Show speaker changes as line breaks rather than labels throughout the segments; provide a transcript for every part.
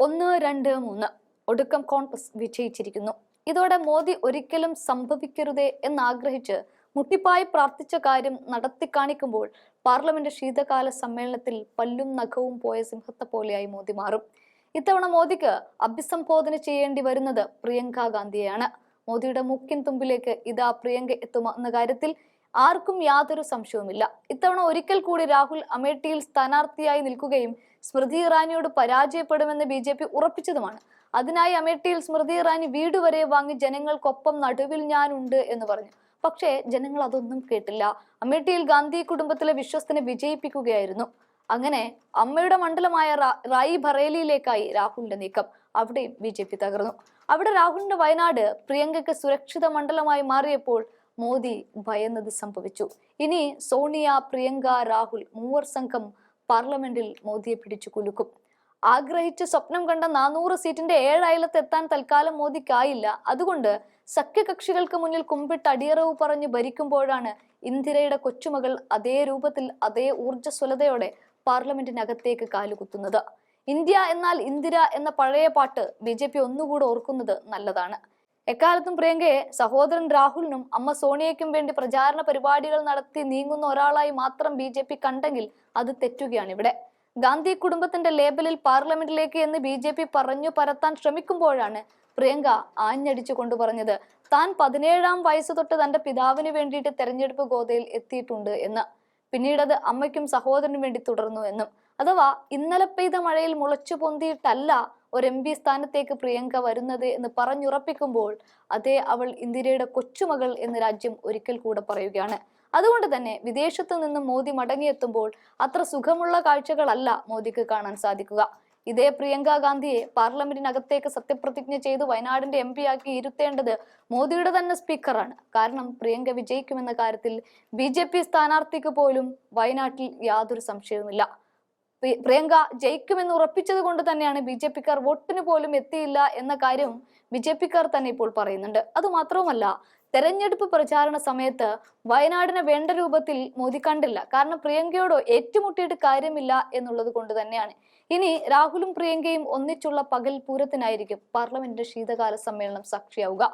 ഒന്ന് രണ്ട് മൂന്ന്. ഒടുക്കം കോൺഗ്രസ് വിജയിച്ചിരിക്കുന്നു. ഇതോടെ മോദി ഒരിക്കലും സംഭവിക്കരുതേ എന്നാഗ്രഹിച്ച് മുട്ടിപ്പായി പ്രാർത്ഥിച്ച കാര്യം നടത്തിക്കാണിക്കുമ്പോൾ പാർലമെന്റ് ശീതകാല സമ്മേളനത്തിൽ പല്ലും നഖവും പോയ സിംഹത്തെ പോലെയായി മോദി മാറും. ഇത്തവണ മോദിക്ക് അഭിസംബോധന ചെയ്യേണ്ടി വരുന്നത് പ്രിയങ്ക ഗാന്ധിയെയാണ്. മോദിയുടെ മുക്കിൻ തുമ്പിലേക്ക് ഇതാ പ്രിയങ്ക എത്തുമെന്ന കാര്യത്തിൽ ആർക്കും യാതൊരു സംശയവുമില്ല. ഇത്തവണ ഒരിക്കൽ കൂടി രാഹുൽ അമേഠിയിൽ സ്ഥാനാർത്ഥിയായി നിൽക്കുകയും സ്മൃതി ഇറാനിയോട് പരാജയപ്പെടുമെന്ന് ബി ജെ പി ഉറപ്പിച്ചതുമാണ്. അതിനായി അമേഠിയിൽ സ്മൃതി ഇറാനി വീട് വരെ വാങ്ങി ജനങ്ങൾക്കൊപ്പം നടുവിൽ ഞാനുണ്ട് എന്ന് പറഞ്ഞു. പക്ഷേ ജനങ്ങൾ അതൊന്നും കേട്ടില്ല. അമേഠിയിൽ ഗാന്ധി കുടുംബത്തിലെ വിശ്വസ്തനെ വിജയിപ്പിക്കുകയായിരുന്നു. അങ്ങനെ അമ്മയുടെ മണ്ഡലമായ റായി ബറേലിയിലേക്കായി രാഹുലിന്റെ നീക്കം അവിടെയും ബി തകർന്നു. അവിടെ രാഹുലിന്റെ വയനാട് പ്രിയങ്കയ്ക്ക് സുരക്ഷിത മണ്ഡലമായി മാറിയപ്പോൾ മോദി ഭയന്നത് സംഭവിച്ചു. ഇനി സോണിയ പ്രിയങ്ക രാഹുൽ മൂവർ സംഘം പാർലമെന്റിൽ മോദിയെ പിടിച്ചു കുലുക്കും. ആഗ്രഹിച്ച് സ്വപ്നം കണ്ട നാനൂറ് സീറ്റിന്റെ ഏഴ് അയലത്ത് എത്താൻ തൽക്കാലം മോദിക്കായില്ല. അതുകൊണ്ട് സഖ്യകക്ഷികൾക്ക് മുന്നിൽ കുമ്പിട്ട് അടിയറവ് പറഞ്ഞ് ഭരിക്കുമ്പോഴാണ് ഇന്ദിരയുടെ കൊച്ചുമകൾ അതേ രൂപത്തിൽ അതേ ഊർജസ്വലതയോടെ പാർലമെന്റിനകത്തേക്ക് കാലുകുത്തുന്നത് ഇന്ത്യ എന്നാൽ ഇന്ദിര എന്ന പഴയ പാട്ട് ബി ജെ പി ഒന്നുകൂടെ ഓർക്കുന്നത് നല്ലതാണ്. എക്കാലത്തും പ്രിയങ്കയെ സഹോദരൻ രാഹുലിനും അമ്മ സോണിയയ്ക്കും വേണ്ടി പ്രചാരണ പരിപാടികൾ നടത്തി നീങ്ങുന്ന ഒരാളായി മാത്രം ബി ജെ പി കണ്ടെങ്കിൽ അത് തെറ്റുകയാണ് ഇവിടെ. ഗാന്ധി കുടുംബത്തിന്റെ ലേബലിൽ പാർലമെന്റിലേക്ക് എന്ന് ബി ജെ പി പറഞ്ഞു പരത്താൻ ശ്രമിക്കുമ്പോഴാണ് പ്രിയങ്ക ആഞ്ഞടിച്ചു കൊണ്ടു പറഞ്ഞത്. താൻ പതിനേഴാം വയസ്സ് തൊട്ട് തന്റെ പിതാവിന് വേണ്ടിയിട്ട് തെരഞ്ഞെടുപ്പ് ഗോതയിൽ എത്തിയിട്ടുണ്ട് എന്ന്. പിന്നീട് അത് അമ്മയ്ക്കും സഹോദരനും വേണ്ടി തുടർന്നു എന്നും. അഥവാ ഇന്നലെ പെയ്ത മഴയിൽ മുളച്ചു പൊന്തിയിട്ടല്ല ഒരു എം പി സ്ഥാനത്തേക്ക് പ്രിയങ്ക വരുന്നത് എന്ന് പറഞ്ഞുറപ്പിക്കുമ്പോൾ അതേ അവൾ ഇന്ദിരയുടെ കൊച്ചുമകൾ എന്ന് രാജ്യം ഒരിക്കൽ കൂടെ പറയുകയാണ്. അതുകൊണ്ട് തന്നെ വിദേശത്തു നിന്നും മോദി മടങ്ങിയെത്തുമ്പോൾ അത്ര സുഖമുള്ള കാഴ്ചകളല്ല മോദിക്ക് കാണാൻ സാധിക്കുക. ഇതേ പ്രിയങ്ക ഗാന്ധിയെ പാർലമെന്റിനകത്തേക്ക് സത്യപ്രതിജ്ഞ ചെയ്ത് വയനാടിന്റെ എം ആക്കി ഇരുത്തേണ്ടത് മോദിയുടെ തന്നെ സ്പീക്കറാണ്. കാരണം പ്രിയങ്ക വിജയിക്കുമെന്ന കാര്യത്തിൽ ബി ജെ പി സ്ഥാനാർത്ഥിക്ക് പോലും വയനാട്ടിൽ യാതൊരു സംശയവുമില്ല. പ്രിയങ്ക ജയിക്കുമെന്ന് ഉറപ്പിച്ചത് കൊണ്ട് തന്നെയാണ് ബി ജെ പിക്കാർ വോട്ടിന് പോലും എത്തിയില്ല എന്ന കാര്യം ബി ജെ പിക്കാർ തന്നെ ഇപ്പോൾ പറയുന്നുണ്ട്. അത് അതുമാത്രവുമല്ല തെരഞ്ഞെടുപ്പ് പ്രചാരണ സമയത്ത് വയനാടിനെ വേണ്ട രൂപത്തിൽ മോദി കണ്ടില്ല. കാരണം പ്രിയങ്കയോടോ ഏറ്റുമുട്ടിയിട്ട് കാര്യമില്ല എന്നുള്ളത് കൊണ്ട് തന്നെയാണ്. ഇനി രാഹുലും പ്രിയങ്കയും ഒന്നിച്ചുള്ള പകൽ പൂരത്തിനായിരിക്കും പാർലമെന്റിന്റെ ശീതകാല സമ്മേളനം സാക്ഷിയാവുക.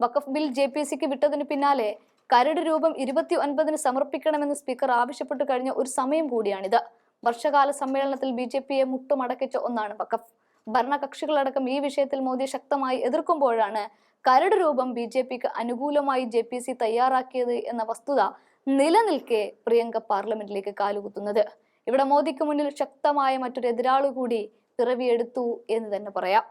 വഖഫ് ബിൽ ജെ പി സിക്ക് വിട്ടതിന് പിന്നാലെ കരട് രൂപം ഇരുപത്തി ഒൻപതിന് സമർപ്പിക്കണമെന്ന് സ്പീക്കർ ആവശ്യപ്പെട്ടു കഴിഞ്ഞ ഒരു സമയം കൂടിയാണിത്. വർഷകാല സമ്മേളനത്തിൽ ബി ജെ പിയെ മുട്ടുമടക്കിച്ച ഒന്നാണ് വഖഫ്. ഭരണകക്ഷികളടക്കം ഈ വിഷയത്തിൽ മോദി ശക്തമായി എതിർക്കുമ്പോഴാണ് കരട് രൂപം ബി ജെ പിക്ക് അനുകൂലമായി ജെ പി സി തയ്യാറാക്കിയത് എന്ന വസ്തുത നിലനിൽക്കെ പ്രിയങ്ക പാർലമെന്റിലേക്ക് കാലുകുത്തുന്നത്. ഇവിടെ മോദിക്ക് മുന്നിൽ ശക്തമായ മറ്റൊരു എതിരാളു കൂടി പിറവിയെടുത്തു എന്ന് തന്നെ പറയാം.